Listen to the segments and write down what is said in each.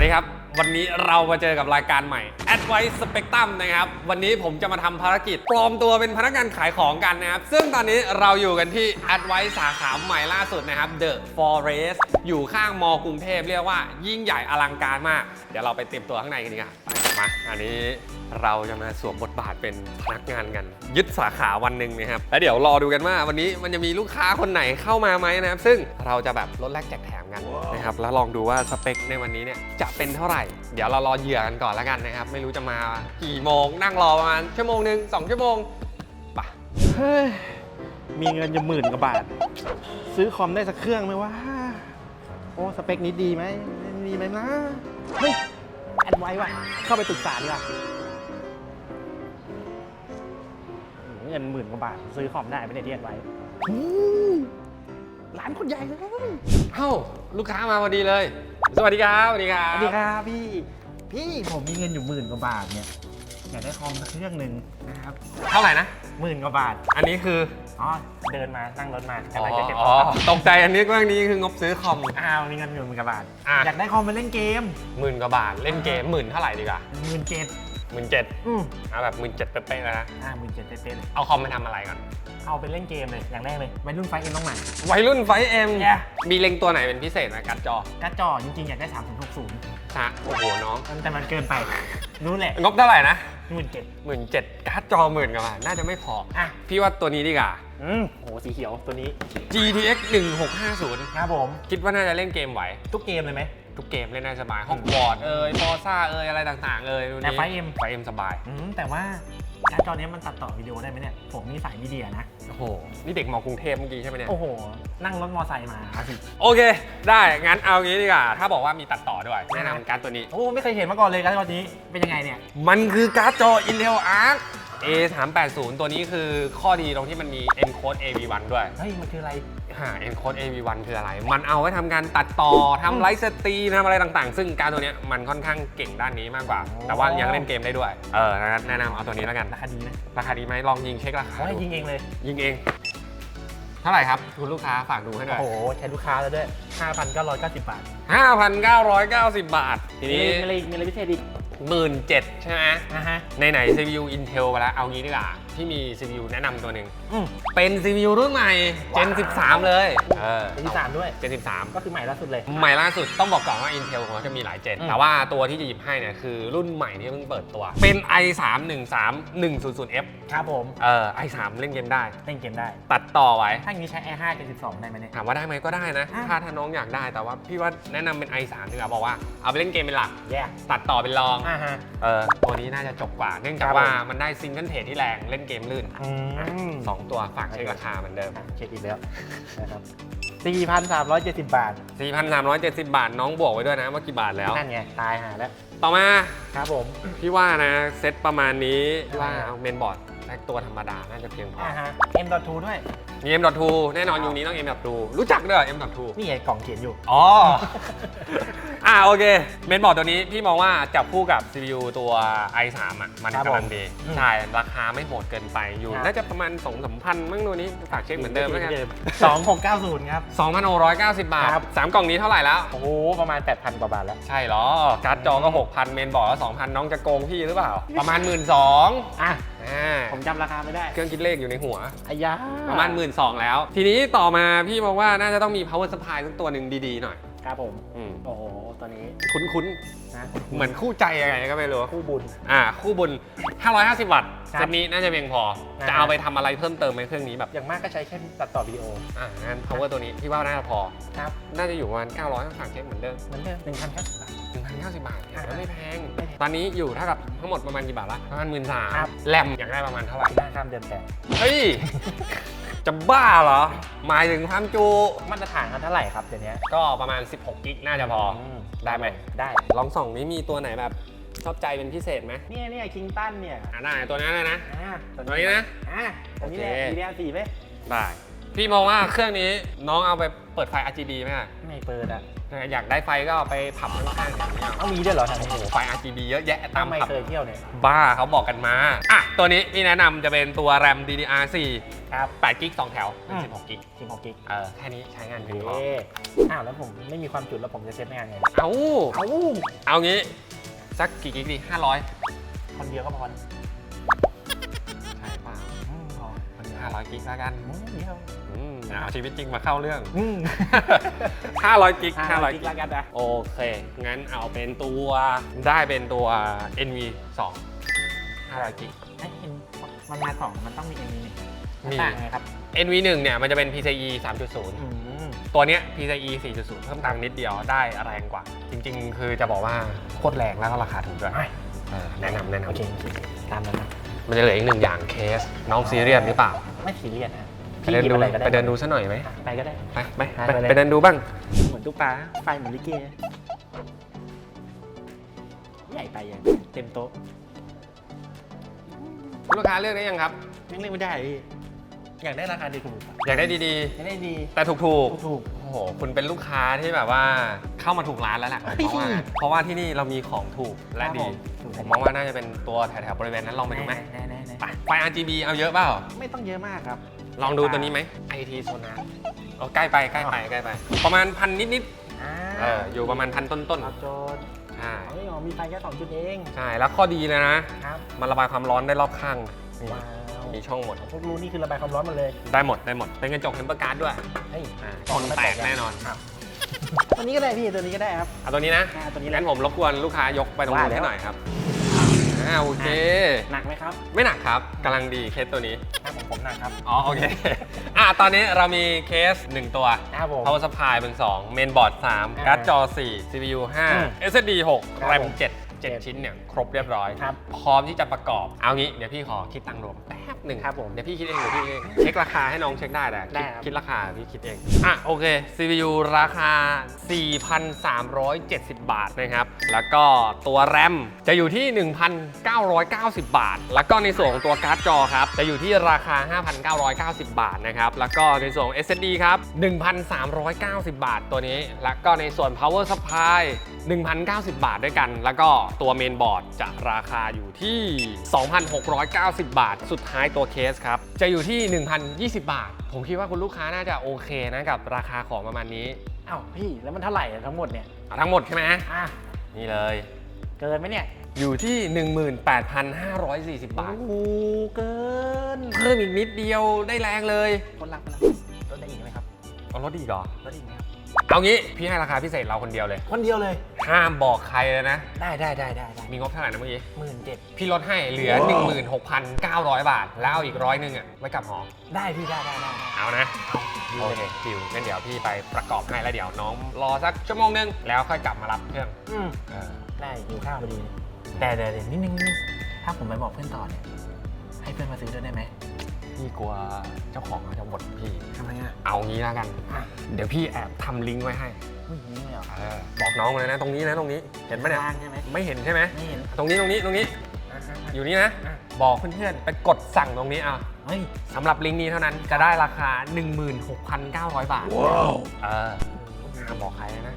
วัสดีครับ วันนี้เรามาเจอกับรายการใหม่ Advice Spectrum นะครับ วันนี้ผมจะมาทำภารกิจ ปลอมตัวเป็นพนักงานขายของกันนะครับ ซึ่งตอนนี้เราอยู่กันที่ Advice สาขาใหม่ล่าสุดนะครับ The Forest อยู่ข้างมกรุงเทพเรียกว่ายิ่งใหญ่อลังการมาก เดี๋ยวเราไปเตรียมตัวข้างในกันดีกว่าไปมา อันนี้ เราจะมาสวมบทบาทเป็นพนักงานกัน ยึดสาขาวันหนึ่งนะครับแล้วเดี๋ยวรอดูกันว่าวันนี้มันจะมีลูกค้าคนไหนเข้ามาไหมนะครับ ซึ่งเราจะแบบลดแลกแจกแถมกันนะครับแล้วลองดูว่าสเปคในวันนี้เนี่ยจะเป็นเท่าไหร่ เดี๋ยวเรารอเหยื่อกันก่อนแล้วกันนะครับ ไม่รู้จะมากี่โมง นั่งรอประมาณชั่วโมงหนึ่งสองชั่วโมงไปะเฮ้ยมีเงินจะหมื่นกว่าบาท ซื้อคอมได้สักเครื่องไหมวะโอ้สเปคนี้ดีไหมดีไหมนะเฮ้ยแอดไว้ว่ะเข้าไปปรึกษาดีกว่า เงินหมื่นกว่าบาท ซื้อคอมได้ไม่ได้ที่แอดไว้อืมร้านคนใหญ่เลยเอ้าลูกค้ามาพอดีเลย สวัสดีครับสวัสดีครัสบวัสดีครับพี่ พี่ผมมีเงินอยู่หมื่นกว่าบาทเนี่ยอยากได้คอมสักเครื่องหนึ่งนะครับเท่าไหร่นะ หมื่นกว่าบาทอันนี้คืออ๋อเดินมานั่งรถมาอ๋กำลังจะเก็บอตกใจอันนี้ก็อันนี้คืองบซื้อคอม อ้าวมีเงินอยู่หมื่นกว่าบาท อะ อยากได้คอมไปเล่นเกมหมื่นกว่าบาทเล่นเกมหมื่นเท่าไหร่ดีกว่าหมื่นเจ็ด หมื่นเจ็ดอืมเอาแบบหมื่นเจ็ดเป๊ะๆนะ อ่าหมื่นเจ็ดเป๊ะๆเลยเอาคอมไปทำอะไรก่อน เอาไปเล่นเกมเลยอย่างแรกเลยวัยรุ่นไฟเอ็มต้องมา วัยรุ่นไฟเอ็ม Yeah มีเล็งตัวไหนเป็นพิเศษไหมการ์ดจอการ์ดจอจริงๆ อยากได้3060ฮะโอ้โหน้อง แต่มันเกินไปนู้นแหละงบเท่าไหร่นะหมื่นเจ็ดหมื่นเจ็ดการ์ดจอหมื่นกว่าบาทน่าจะไม่พอ อะพี่ว่าตัวนี้ดีกว่า อืมโหสีเขียวตัวนี้ GTX 1650 ครับผม คิดว่าน่าจะเล่นเกมไหว ทุกเกมเลยไหม ทุกเกมเล่นได้สบายฮอกวอตส์เอ่ยฟอร์ซ่าเอ่ยอะไรต่างๆเอ่ยแต่ 5M ไฟเอ็มสบาย อืมแต่ว่าการ์ดจอเนี้ยมันตัดต่อวิดีโอได้ไหมเนี่ย ผมมีสายมีเดียนะ โอ้โห นี่เด็กมอกรุงเทพเมื่อกี้ใช่ไหมเนี่ย โอ้โห นั่งรถมอไซค์มาเอาสิโอเค ได้ งั้นเอางี้ดีกว่า ถ้าบอกว่ามีตัดต่อด้วย แนะนำการ์ดตัวนี้ โอ้ไม่เคยเห็นมาก่อนเลยการ์ดจอนี้เป็นยังไงเนี่ย มันคือการ์ดจอ Intel Arc A380 ตัวนี้คือข้อดีตรงที่มันมี Encode AV1 ด้วย เฮ้ย มันคืออะไรหา Encode AV1 คืออะไร มันเอาไว้ทำการตัดต่อทำไลฟ์สตรีมทำอะไรต่างๆ ซึ่งการดตัวเนี้ยมันค่อนข้างเก่งด้านนี้มากกว่าอ๋อแต่ว่ายังเล่นเกมได้ด้วย เอองั้นแนะนำเอาตัวนี้แล้วกัน ราคาดีนะราคาดีไหมลองยิงเช็คราคาเขาให้ดูยิงเองเลย ยิงเอง เท่าไหร่ครับคุณลูกค้าฝากดูให้หน่โอ้อยโหใช้ลูกค้าแล้วด้วย 5,990 บาท5,990 บาท ทีมีนี้ อะไรมีอะไรพิเศษอีก หมื่นเจ็ดใช่ไหมนะฮะ ไหนๆ CPU Intel ไปแล้ว เอางี้ดีกว่าที่มี CPU แนะนำตัวหนึ่ง อืมเป็น CPU รุ่นใหม่ Gen 13 เลยเออ เป็นที่สามด้วย Gen 13 ก็คือใหม่ล่าสุดเลย ใหม่ล่าสุดต้องบอกก่อนว่า Intel ของเขาจะมีหลายเจน อืม แต่ว่าตัวที่จะหยิบให้เนี่ยคือรุ่นใหม่ที่เพิ่งเปิดตัว เป็น i3 1 3 1 0 0 f ครับผม เออ i3 เล่นเกมได้ เล่นเกมได้ ตัดต่อไว้ ถ้าอย่างนี้ใช้ Air 5 Gen 12ได้ไหมเนี่ย ถามว่าได้ไหมก็ได้นะ อะ ถ้าถ้าน้องอยากได้ แต่ว่าพี่ว่าแนะนำเป็น i3 ดีกว่าบอกว่าเอาไปเล่นเกมเป็นหลัก แย่ตัดต่อเป็นรอง อ่าฮะ เออตัวนี้น่าจะจบกว่า เนื่องจากครับว่าผมมันได้ซิงเกิลเทรดที่แรง เล่นเกมลื่นอืมสองตัวฝากเช็คราคาเหมือนเดิมอะเช็คอีกแล้วนะครับ4,370 บาท 4,370 บาทน้องบวกไว้ด้วยนะว่ากี่บาทแล้ว นั่นไง ตายหาแล้ว ต่อมาครับผม พี่ว่านะ เซตประมาณนี้พี่ว่าเอาเมนบอร์ดแค่ตัวธรรมดา น่าจะเพียงพออ่าฮะ M.2 ด้วย มี M.2 แน่นอนยุคนี้ต้อง M.2 รู้จักด้วยเหรอ M.2 นี่ไงกล่องเขียนอยู่ อ๋อ อ่าโอเค เมนบอร์ดตัวนี้พี่มองว่าจับคู่กับ CPU ตัว i3 อะมันครับกำลังผมดีอืมใช่ ราคาไม่โหดเกินไปอยู่ครับน่าจะประมาณ2 3พันมั้งตัวนี้ฝากเช็คเหมือนเดิมแล้วกัน2690ครับ 2,690 บาท ครับ 3 กล่องนี้เท่าไหร่แล้ว โอ้โหประมาณ 8,000 กว่าบาทแล้ว ใช่เหรอ การ์ดจอก็ 6,000 เมนบอร์ดก็2,000 น้องจะโกงพี่หรือเปล่า ประมาณ 1 2 0 0 0อะอ่าผมจำราคาไม่ได้เครื่องคิดเลขอยู่ในหัว อายาประมาณ 1 2ื่นแล้ว ทีนี้ต่อมาพี่มองว่าน่าจะต้องมี power supply สักตัวหนึ่งดีๆหน่อย ครับผม อืม โอ้โห ตัวนี้ คุ้นนะๆเหมือนคู่ใจยังไงก็ไม่รู้คู่บุญ อ่า คู่บุญ 550 วัตต์ครับเซตนี้น่าจะเพียงพอ นะจะเอาไปทำอะไรเพิ่มเติมไหมเครื่องนี้แบบอย่างมากก็ใช้แค่ตัดต่อวิดีโออ่างั้น power ตัวนี้พี่ว่าน่าจะพอ ครับน่าจะอยู่ประมาณ900ฝากเช็คเหมือนเดิมเหมือนเดิม1,090บาท1,090บาทเนี่ยอ่าก็ไม่แพง ไม่แพงตอนนี้อยู่เท่ากับทั้งหมดประมาณกี่บาทละประมาณหมื่นสามครับ แรมอยากได้ประมาณเท่าไหร่หน้าข้ามเดือนแปดเฮ้ย จะบ้าเหรอ หมายถึงความจุมาตรฐานกันเท่าไหร่ครับเดี๋ยวนี้ก็ประมาณ 16 กิกน่าจะพอได้ไหม ได้ ลองส่องนี้มีตัวไหนแบบชอบใจเป็นพิเศษไหมเนี่ยเนี่ยคิงตันเนี่ยอ่าได้ตัวนั้นเลยนะ อ่าตัวนี้นะ อ่าตัวนี้แหละโอเคดีแดงสีไหมได้ พี่พี่มองว่าเครื่องนี้น้องเอาไปเปิดไฟ RGB ไหมอะไม่เปิดอะอยากได้ไฟก็เอาไปผับข้างๆอย่างนี้เอาเอามีด้วยเหรอทางโอ้นี้โหไฟ RGB เยอะแยะตามไม่ผับเคยเที่ยวเนี่ยบ้าเขาบอกกันมาอะตัวนี้พี่แนะนำจะเป็นตัว RAM DDR4 ครับ8กิก2แถวเป็นอืม16กิกสิบหกกิกเออแค่นี้ใช้งานโอเพียงเคพออ้าวแล้วผมไม่มีความจุแล้วผมจะเซ็ตงานไงเอาเอาเอางี้ สักกี่กิกดี500 คนเดียวก็พอ 500 กิกแล้วกันอืมเดียวอืมเอาชีวิตจริงมาเข้าเรื่อง อืม 500 กิกห้าร้อย500 กิกิกกแล้วกันนะโอเค งั้นเอาเป็นตัวได้เป็นตัว NV 2 500 กิกเอ้ยเห็นมันมาสองมันต้องมีเอ็นนี่มี ต่างไงครับ NV 1เนี่ยมันจะเป็น PCIe 3.0อืมตัวเนี้ย PCIe 4.0 เพิ่มตังค์นิดเดียวได้แรงกว่า จริง ๆ คือจะบอกว่าโคตรแรงแล้วก็ราคาถูกด้วยไปเออแนะนำแนะนำ โอเคโอเคตามนั้นนะมันจะเหลืออีกหนึ่งอย่างเคสน้องซีเรียสหรือเปล่า ไม่ซีเรียสนะไปเดินดูหยิบอะไรก็ได้ไปเดินดูซะหน่อยไหมอะไปก็ได้ไปไปไปไปไปเลย ไปเดินดูบ้าง เหมือนตุ๊กตาไฟเหมือนลิเกใหญ่ไปยังเต็มโต๊ะลูกค้าเลือกได้ยังครับ ยังเล่นไม่ได้พี่อยากได้ราคาดีถูกอยากได้ดีอยากได้ดีๆ แต่ถูกถูก ๆ โอ้โห คุณเป็นลูกค้าที่แบบว่าเข้ามาถูกร้านแล้วแหละผมว่าเฮ้ยเพราะว่าที่นี่เรามีของถูกและดีถูก ผมมองว่าน่าจะเป็นตัวแถวๆบริเวณนั้นลองไปดูไหมแน่แน่แน่ไปไฟ RGB เอาเยอะเปล่า ไม่ต้องเยอะมากครับลองดูตัวนี้ไหม IT Sonar เอาใกล้ไปใกล้ไปใกล้ไป ประมาณพันนิดอ่าๆเอออยู่ประมาณพันต้นตอบโจทย์ๆใช่เฮ้ยอ๋อมีไฟแค่สองจุดเองใช่แล้วข้อดีเลยนะ ครับมันระบายความร้อนได้รอบข้างนี่ว้าวมีช่องหมด พวกรู้นี่คือระบายความร้อนหมาเลยได้หมดได้หมด เป็นกระจกเทมเปอร์การ์ดด้วยเฮ้ยอ่าต่อทนไม่แตแตกกแน่นอนครับตัวนี้ก็ได้พี่ตัวนี้ก็ได้ครับ เอาตัวนี้นะอ่าตัวนี้งั้นผมรบกวนลูกค้ายกไปตรงนู้นว่าแล้วให้หน่อยครับอ่าโอเค หนักไหมครับ ไม่หนักครับกำลังดีเคสตัวนี้ถ้าผมผมหนักครับ อ๋อโอเคอะตอนนี้เรามีเคส 1 ตัว ครับผม power supply เป็น 2 main board 3 การ์ดจอ 4 CPU อืม5 SSD 6ครับ RAM ผม7 7 ชิ้นเนี่ยครบเรียบร้อยครับพร้อมที่จะประกอบ เอางี้เดี๋ยวพี่ขอคิดตังค์รวมแป๊บหนึ่งครับผมเดี๋ยวพี่คิดเองเดี๋ยวพี่คิดเองเช็คราคาให้น้องเช็คได้แต่ได้คิดครับคิดราคาพี่คิดเองอะโอเค CPU ราคา 4,370 บาทนะครับแล้วก็ตัว RAM จะอยู่ที่ 1,990 บาท แล้วก็ในส่วนของตัวการ์ดจอครับจะอยู่ที่ราคา 5,990 บาทนะครับแล้วก็ในส่วนของ SSD ครับ 1,390 บาทตัวนี้ แล้วก็ในส่วน power supply 1,090 บาทด้วยกัน แล้วก็ตัวเมนบอร์ดจะราคาอยู่ที่ 2,690 บาท สุดท้ายตัวเคสครับ จะอยู่ที่ 1,020 บาท ผมคิดว่าคุณลูกค้าน่าจะโอเคนะกับราคาของประมาณนี้อ้าวพี่แล้วมันเท่าไหร่อะทั้งหมดเนี่ยเอาทั้งหมดใช่ไหมอะนี่เลย เกินไหมเนี่ยอยู่ที่ 18,540 บาท โอ้โหเกินเพิ่มอีกนิดเดียวได้แรงเลย คนรักคนรักลดได้อีกไหมครับเอารถดีกเหรอลดอีกไหมครับ เอางี้พี่ให้ราคาพิเศษเราคนเดียวเลย คนเดียวเลยห้ามบอกใครเลยนะ ได้ได้ได้ได้ได้มีงบเท่าไหร่นะเมื่อกี้หมื่นเจ็ดพี่ลดให้เหลือ 16,900 บาท แล้วเอาอีกร้อยหนึ่งอะไว้กลับหอได้พี่ได้ได้ได้เอานะโอเคดิวงั้นเดี๋ยวพี่ไปประกอบให้แล้วเดี๋ยวน้องรอสักชั่วโมงนึงแล้วค่อยกลับมารับเครื่องอืมเออได้หิวข้าวพอดีเลยแต่เดี๋ยวเดี๋ยวนิดนึงนิดนึงถ้าผมไปบอกเพื่อนต่อเนี่ย ให้เพื่อนมาซื้อด้วยได้ไหมพี่กลัวเจ้าของเขาจะบ่นพี่ ทำไมอะเอางี้แล้วกันอะเดี๋ยวพี่แอบทำลิงก์ไว้ให้อุ้ยอย่างนี่เลยเหรอเออบอกน้องเลยนะ ตรงนี้นะตรงนี้ เห็นปะเนี่ย ข้างใช่ไหมไม่เห็นใช่ไหม ไม่เห็นตรงนี้ตรงนี้ตรงนี้อะอะอะอยู่นี่นะอะบอกเพื่อนๆไปกดสั่งตรงนี้อะเฮ้ยสำหรับลิงก์นี้เท่านั้นจะได้ราคา 16,900 บาท ว้าวเออห้ามบอกใครนะ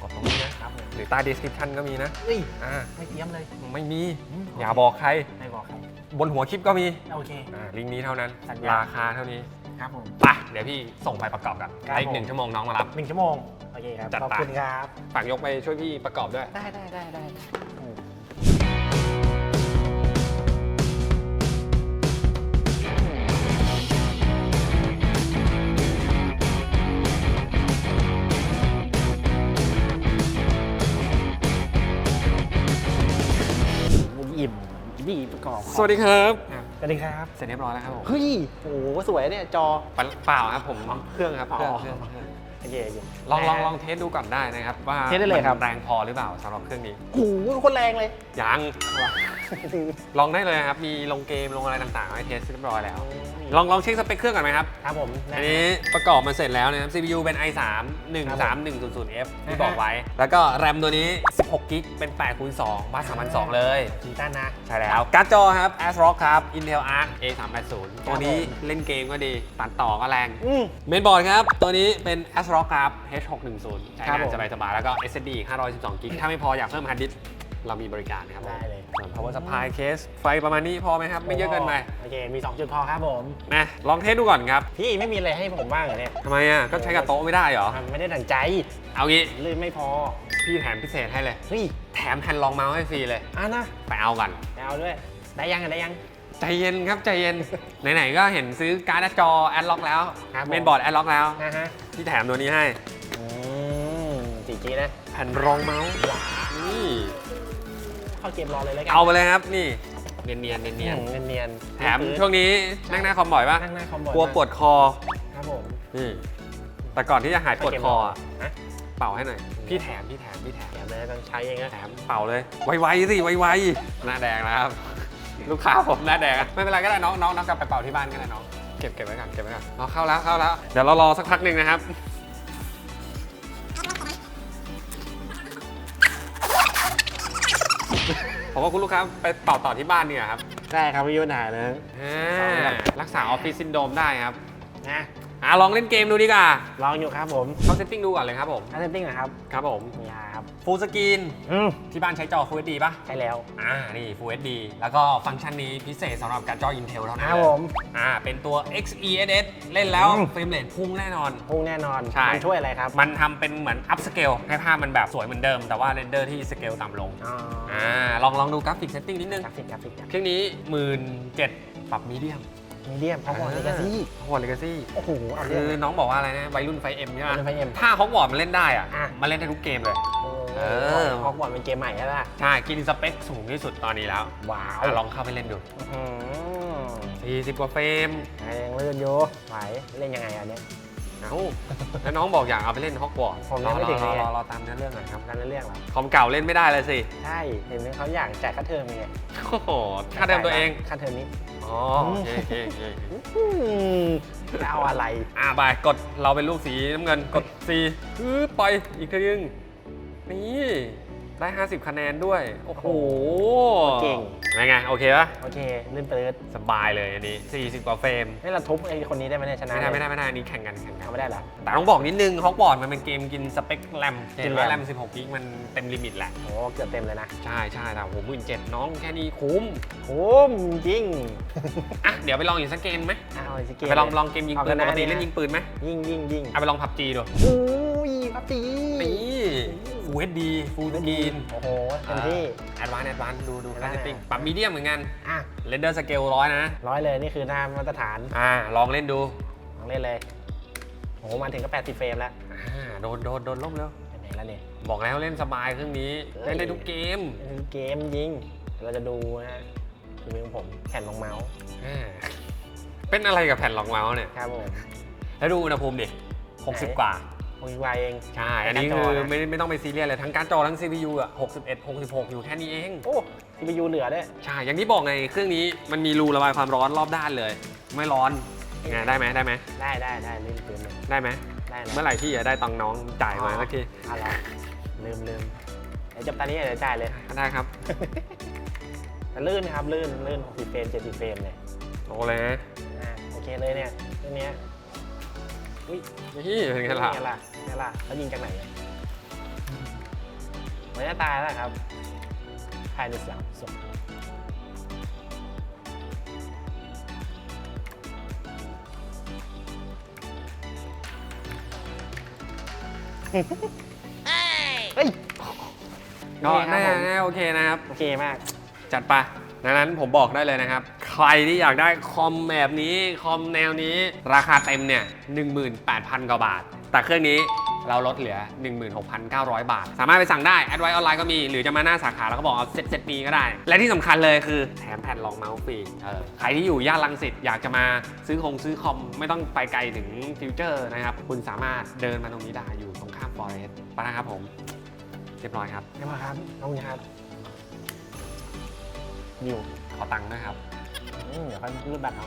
กดตรงนี้นะ ครับผมหรือใต้ description ก็มีนะ เฮ้ยอ่าไม่เตรียมเลยไม่มีอืมอย่าบอกใคร ไม่บอกใคร บนหัวคลิปก็มีโอเค อ่าลิงก์นี้เท่านั้น สัญญา ราคาเท่านี้ครับผม ไปเดี๋ยวพี่ส่งไปประกอบกันครับแล้วอีกผมหนึ่งชั่วโมงน้องมารับ หนึ่งชั่วโมง โอเคครับ จัดขอบไป คุณครับ ฝากยกไปช่วยพี่ประกอบด้วย ได้ได้ได้ได้ ดีประกอบสวัสดีครับอะสวัสดีครับ เสร็จเรียบร้อยแล้วครับผมเฮ้ยโอ้โหสวยเนี่ยจอเปล่าครับผมเครื่องครับเครื่องอ๋อเครื่องเครื่องโอเคโอเคลองลองลองเทสดูก่อนได้นะครับ ว่าเทสได้เลยครับมันแรงพอหรือเปล่าสำหรับเครื่องนี้โอ้โหคนแรงเลยยังลองได้เลยครับมีลงเกมลงอะไรต่างๆให้เทสเรียบร้อยแล้วมี ลองลองเช็คสเปคเครื่องก่อนไหมครับ ครับผมอันนี้ประกอบมาเสร็จแล้วนะครับ CPU เป็น i3 13100F ที่อ่าฮะบอกไว้ แล้วก็แรมตัวนี้ 16กิกเป็น8คูณ2บ้าน3,200เลยจีตันนะ ใช่แล้ว การ์ดจอครับ ASRock ครับ Intel Arc A380 ตัวนี้ผมเล่นเกมก็ดี ตัดต่อก็แรงอืมเมนบอร์ดครับ ตัวนี้เป็น ASRock ครับ H610 ใช้ครับงาผนมสบายๆแล้วก็ SSD 512กิกถ้าไม่พออยากเพิ่มฮาร์ดดิสก์ เรามีบริการนะครับผมได้เลย ส่วน power supply case ไฟประมาณนี้พอไหมครับ ไม่เยอะเกินไปโอเค มี 2 จุดพอครับผม นะลองเทสดูก่อนครับพี่ไม่มีอะไรให้ผมบ้างเหรอเนี่ยทำไมอะก็ใช้กับโต๊ะไม่ได้เหรอ มันไม่ได้ดั่งใจเอางี้ลื่นไม่พอ พี่แถมพิเศษให้เลย เฮ้ยแถมแผ่นรองเมาส์ให้ฟรีเลย อะนะไปเอากัน ไปเอาด้วย ได้ยังอะได้ยัง ใจเย็นครับใจเย็น ไหนๆก็เห็นซื้อการ์ดจอแอดล็อกแล้วครับผม เมนบอร์ดแอดล็อกแล้วนะฮะ พี่แถมตัวนี้ให้อืมจีจีนะ แผ่นรองเมาส์นี่ เข้าเกมรอเลยแล้วกัเอาไปเลยครับนี่เนียนเนียนเนียนเนียนเนียนเนียนๆแถมช่วงนี้นั่งหน้าคอมบ่อยปะนั่งหน้าคอมบอร์กลัวปวดคอครับผมนี่แต่ก่อนที่จะหายปวดคออะฮะเป่าให้หน่อยพี่แถมพี่แถมพี่แถม แถมเลยต้องใช้เองนะแถมเป่าเลย ไวๆสิไวๆหน้าแดงนะครับ ลูกค้าผมหน้าแดงอะไม่เป็นไรก็ได้น้องน้องน้องกลับไปเป่าที่บ้านก็ได้น้องเก็บเก็บไว้ก่อนเก็บไว้ก่อนเอาเข้าแล้วเข้าแล้วเดี๋ยวเรารอสักพักหนึ่งนะครับ ผมว่าคุณลูกค้าไปเป่าต่อที่บ้านเนี่ยครับได้ครับไม่มีปัญหาเลยอ่ารักษาออฟฟิศซินโดรมได้ครับ นะ อะลองเล่นเกมดูดีกว่าลองอยู่ครับผมเข้าเซตติ้งดูก่อนเลยครับผมอันเซตติ้งนะครับครับผมมีครับฟูลสกรีนอืมที่บ้านใช้จอ Full HD ป่ะใช่แล้ว อ่านี่ Full HD แล้วก็ฟังก์ชันนี้พิเศษสำหรับการ์ดจอ Intel เท่าคนั้นรับเลยผมอ่าเป็นตัว XeSS เล่นแล้วอืม เฟรมเรทพุ่งแน่นอน พุ่งแน่นอนใช่ มันช่วยอะไรครับมันทำเป็นเหมือนอัพสเกลให้ภาพมันแบบสวยเหมือนเดิม แต่ว่าเรนเดอร์ที่สเกลต่ำลงอ๋ออ่าลองลองดูกราฟิกเซตติ้งนิดนึง กราฟิกกราฟิกเครื่องนี้หมื่นเจ็ดปรับมีเดียม มีเดียมพอพอเลยกาซี่ฮอกวอตเลกาซี่โอ้โหเอาคืเรื่องอเลย น้องบอกว่าอะไรนะวัยรุ่นไฟเอ็มใช่ไหมวัยรุ่น 5M ถ้าฮอกวอตมันเล่นได้อะอะ มันเล่นได้ทุกเกมเลยเอเอออ ฮอกวอตส์เป็นเกมใหม่ใช่ป่ะใช่กินสเปคสูงที่สุดตอนนี้แล้วว้าวอะลองเข้าไปเล่นดู อื้อหือ40 กว่าเฟรมยังลื่นอยู่ไหวเล่นยังไงอันเนี้ย เอ้าแล้วน้องบอกอยากเอาไปเล่นฮอกวอตส์ผมยังไม่ถึงรอเลยรอรอตามเนื้อเรื่องหน่อยครับนั่นเรื่องเหรอคอมเก่าเล่นไม่ได้เลยสิ ใช่ เห็นไหมเขาอยากจ่ายค่าเทอมไงโอ้โหค่าเดิมตัวเอง ค่าเทอมนี้อ๋อโอเคโอเคโอเคอืมจะเอาอะไร อ่าไปกดเราเป็นลูกสีน้ำเงินกด C ปึ๊บไปอีกทีนึงนี่ ได้ 50 คะแนนด้วย โอ้โหเก่งไงไง โอเคปะโอเคลื่นเปิดสบายเลยอันนี้ 40 กว่าเฟรมให้เราทุบไอ้คนนี้ได้ไหมเนี่ยชนะไม่ได้ไม่ได้ไม่ได้อันนี้แข่งกันแข่งกัน เอาไม่ได้เหรอ แต่ต้องบอกนิดนึงฮอกวอตมันเป็นเกมกินสเปคแรมกิเห็นนแรมว่าแรม 16 กิกมันเต็มลิมิตแหละ โอ้เกือบเต็มเลยนะใช่ใช่แต่โหมื่นเจ็ดน้องแค่นี้คุ้ม คุ้มจริง อะ เดี๋ยวไปลองอีกสักเกมไหมเอาไอ้สเกมไปลองลองเกมยิงปืนปเอากนะติเนี่ยเล่นยิงปืนไหมยิงยิงยิงเอาไปลองพับจีดูอุ้ยพับตีนี่ ฟูเอสดีฟูสกรีนโอ้โหเต็มที่ แอดวานแอดวานดูดูได้ค่าเซตติ้งปรับมีเดียมเหมือนกันอะเรนเดอร์สเกลร้อยนะ ร้อยเลยนี่คือหน้ามาตรฐานอ่าลองเล่นดู ลองเล่นเลย โอ้โหมาถึงก็ 80 เฟรมแล้วอ่าโดนโดนโดนล่มแล้วไปไหนแล้วเนี่ย บอกแล้วเล่นสบายเครื่องนี้เอ้ยเล่นได้ทุกเกมนี่คือเกมยิงเราจะดูนะคือมือของผมแผ่นรองเมาส์อ่าเป็นอะไรกับแผ่นรองเมาส์เนี่ยครับผมแล้วดูอุณหภูมิดิ60 กว่า โอ้ยไวเองใช่ อันนี้การ์ดจคืออนะไม่ไม่ต้องไปซีเรียสเลยทั้งการ์ดจอทั้ง CPU อะ61 66 อยู่แค่นี้เอง โอ้ CPU เหลือด้วยใช่ อย่างที่บอกไงเครื่องนี้มันมีรูระบายความร้อนรอบด้านเลย ไม่ร้อนไงได้ไหมได้ไหมได้ได้ได้เล่นเกมเลยได้ไหมได้เลยเมื่อไหร่ที่จะได้ตังค์น้องจ่ายมาสักทีอะไรลืมลืมเดี๋ยวจบตอนนี้เดี๋ยวจ่ายเลยได้ครับแต่ลื่นนะครับลื่นลื่น60เฟรม70เฟรมเลยโอ้เลยนะอ่าโอเคเลยเนี่ยเรื่องเนี้ย อุ้ยนี่เป็นไงล่ะไงล่ะไงล่ะแล้วยิงจากไหนอะมันจะตายแล้วครับภายในสามศพเฮ้ยก็โอเคครับแน่ผมแน่โอเคนะครับ โอเคมาก จัดไปดังนั้นผมบอกได้เลยนะครับ ใครที่อยากได้คอมแบบนี้คอมแนวนี้ ราคาเต็มเนี่ย 18,000 กว่าบาท แต่เครื่องนี้เราลดเหลือ 16,900 บาท สามารถไปสั่งได้แอดไว้ออนไลน์ก็มี หรือจะมาหน้าสาขาแล้วก็บอกเอาเซ็ตเซ็ตนี้ก็ได้ และที่สำคัญเลยคือแถมแผ่นรองเมาส์ฟรีเออใครที่อยู่ย่านรังสิตอยากจะมาซื้อคงซื้อคอม ไม่ต้องไปไกลถึงฟิวเจอร์นะครับ คุณสามารถเดินมาตรงนี้ได้อยู่ตรงข้ามฟอเรสต์ไปนะครับผม เรียบร้อยครับเรียบร้อยครับขอบคุณครับอยู่ขอตังค์ด้วยครับ อืมเดี๋ยวค่อยรูดบัตรเอา